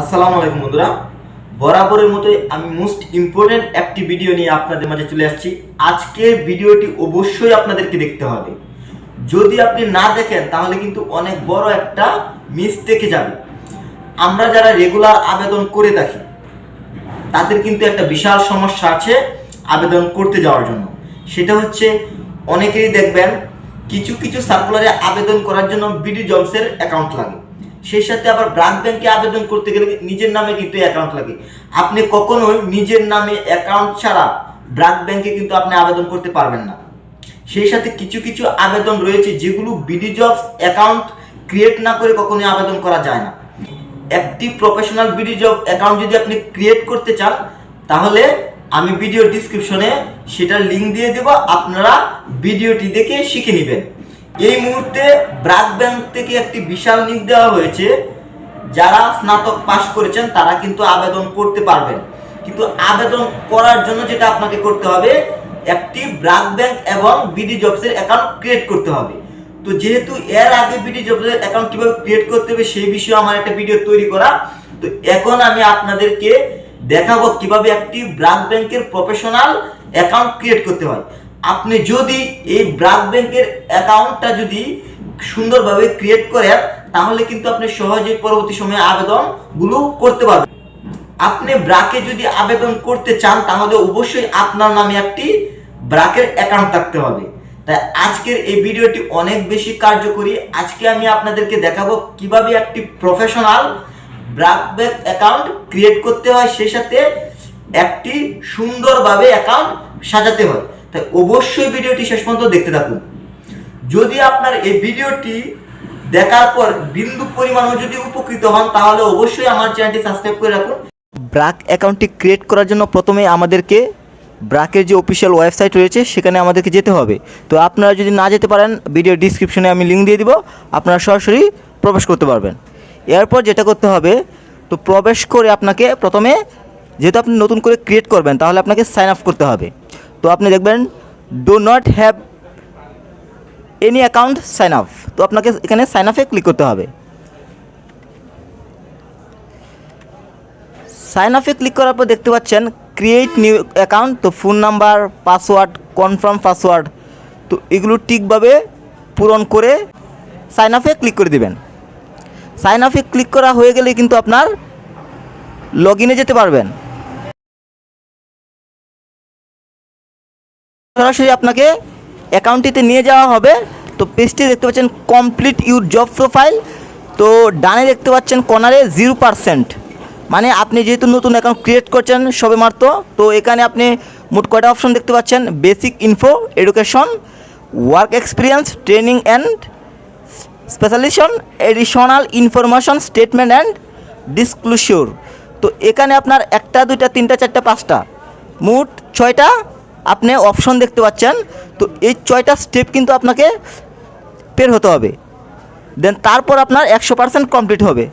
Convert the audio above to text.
আসসালামু আলাইকুম বন্ধুরা। বরাবরের মতোই আমি মোস্ট ইম্পর্টেন্ট একটি ভিডিও নিয়ে আপনাদের মাঝে চলে আসছি। আজকের ভিডিওটি অবশ্যই আপনাদেরকে দেখতে হবে। যদি আপনি না দেখেন, তাহলে কিন্তু অনেক বড় একটা মিস থেকে যাবে আমরা যারা রেগুলার আবেদন করে থাকি, তাদের কিন্তু একটা বিশাল সমস্যা আছে আবেদন করতে যাওয়ার জন্য। সেটা হচ্ছে, অনেকেই দেখবেন, কিছু কিছু সার্কুলারে আবেদন করার জন্য বিডি জবসের অ্যাকাউন্ট লাগে। সেই সাথে আবার ব্রাক ব্যাংকে আবেদন করতে গেলে নিজের নামে কিন্তু অ্যাকাউন্ট লাগে। আপনি কখনোই নিজের নামে অ্যাকাউন্ট ছাড়া ব্রাক ব্যাংকে কিন্তু আপনি আবেদন করতে পারবেন না। সেই সাথে কিছু কিছু আবেদন রয়েছে যেগুলো বিডি জবস অ্যাকাউন্ট ক্রিয়েট না করে কখনোই আবেদন করা যায় না। একটি প্রফেশনাল বিডি জব অ্যাকাউন্ট যদি আপনি ক্রিয়েট করতে চান, তাহলে আমি ভিডিও ডিসক্রিপশনে সেটার লিঙ্ক দিয়ে দেব, আপনারা ভিডিওটি দেখে শিখে নেবেন। এই মুহূর্তে ব্রাক ব্যাংক থেকে একটি বিশাল লিঙ্ক দেওয়া হয়েছে। যারা স্নাতক পাশ করেছেন, তারা কিন্তু আবেদন করতে পারবেন। কিন্তু আবেদন করার জন্য যেটা আপনাকে করতে হবে, একটি ব্রাক ব্যাংক এবং বিডি জবসের অ্যাকাউন্ট ক্রিয়েট করতে হবে। তো যেহেতু এর আগে বিডি জবসের অ্যাকাউন্ট কীভাবে ক্রিয়েট করতে হবে, সেই বিষয়ে আমার একটা ভিডিও তৈরি করা। তো এখন আমি আপনাদেরকে দেখাবো কীভাবে একটি ব্রাক ব্যাংকের প্রফেশনাল অ্যাকাউন্ট ক্রিয়েট করতে হয়। আপনি যদি এই ব্রাক ব্যাংকের অ্যাকাউন্টটা যদি সুন্দরভাবে ক্রিয়েট করেন, তাহলে কিন্তু আপনি সহজেই পরবর্তী সময়ে আবেদনগুলো করতে পারবেন। আপনি ব্রাকে যদি আবেদন করতে চান, তাহলে অবশ্যই আপনার নামে একটি ব্রাকের অ্যাকাউন্ট থাকতে হবে। তাই আজকের এই ভিডিওটি অনেক বেশি কার্যকরী। আজকে আমি আপনাদেরকে দেখাবো কীভাবে একটি professional BRAC bank account create করতে হয়, সেই সাথে একটি সুন্দরভাবে অ্যাকাউন্ট সাজাতে হয়। তাই অবশ্যই ভিডিওটি শেষ পর্যন্ত দেখতে থাকুন। যদি আপনার এই ভিডিওটি দেখার পর বিন্দু পরিমাণও যদি উপকৃত হন, তাহলে অবশ্যই আমার চ্যানেলটি সাবস্ক্রাইব করে রাখুন। ব্রাক অ্যাকাউন্টটি ক্রিয়েট করার জন্য প্রথমে আমাদেরকে ব্রাকের যে অফিসিয়াল ওয়েবসাইট রয়েছে, সেখানে আমাদেরকে যেতে হবে। তো আপনারা যদি না যেতে পারেন ভিডিও ডিসক্রিপশনে আমি লিঙ্ক দিয়ে দিব, আপনারা সরাসরি প্রবেশ করতে পারবেন। এরপর যেটা করতে হবে, তো প্রবেশ করে আপনাকে প্রথমে, যেহেতু আপনি নতুন করে ক্রিয়েট করবেন, তাহলে আপনাকে সাইন আপ করতে হবে। তো আপনি দেখবেন do not have any account sign up তো আপনাকে এখানে সাইন আপে ক্লিক করতে হবে। সাইন আপে ক্লিক করার পর দেখতে পাচ্ছেন ক্রিয়েট নিউ অ্যাকাউন্ট তো phone number password confirm password তো এগুলো ঠিকভাবে পূরণ করে সাইন আপে ক্লিক করে দিবেন। সাইন আপে ক্লিক করা হয়ে গেলে কিন্তু আপনার লগ ইনে যেতে পারবেন। সরাসরি আপনাকে অ্যাকাউন্টটিতে নিয়ে যাওয়া হবে। তো পেজটি দেখতে পাচ্ছেন কমপ্লিট ইউর জব প্রোফাইল তো ডানে দেখতে পাচ্ছেন কর্নারে জিরো পারসেন্ট মানে আপনি যেহেতু নতুন অ্যাকাউন্ট ক্রিয়েট করছেন সবে মাত্র, তো এখানে আপনি মোট কয়টা অপশন দেখতে পাচ্ছেন? Basic info education work experience training and specialisation additional information statement and disclosure তো এখানে আপনার একটা, দুইটা, তিনটা, চারটা, পাঁচটা। মোট ছয়টা আপনি অপশন দেখতে পাচ্ছেন, তো এই ছয়টা স্টেপ কিন্তু আপনাকে পের হতে হবে দেন তারপর আপনার একশো পার্সেন্ট কমপ্লিট হবে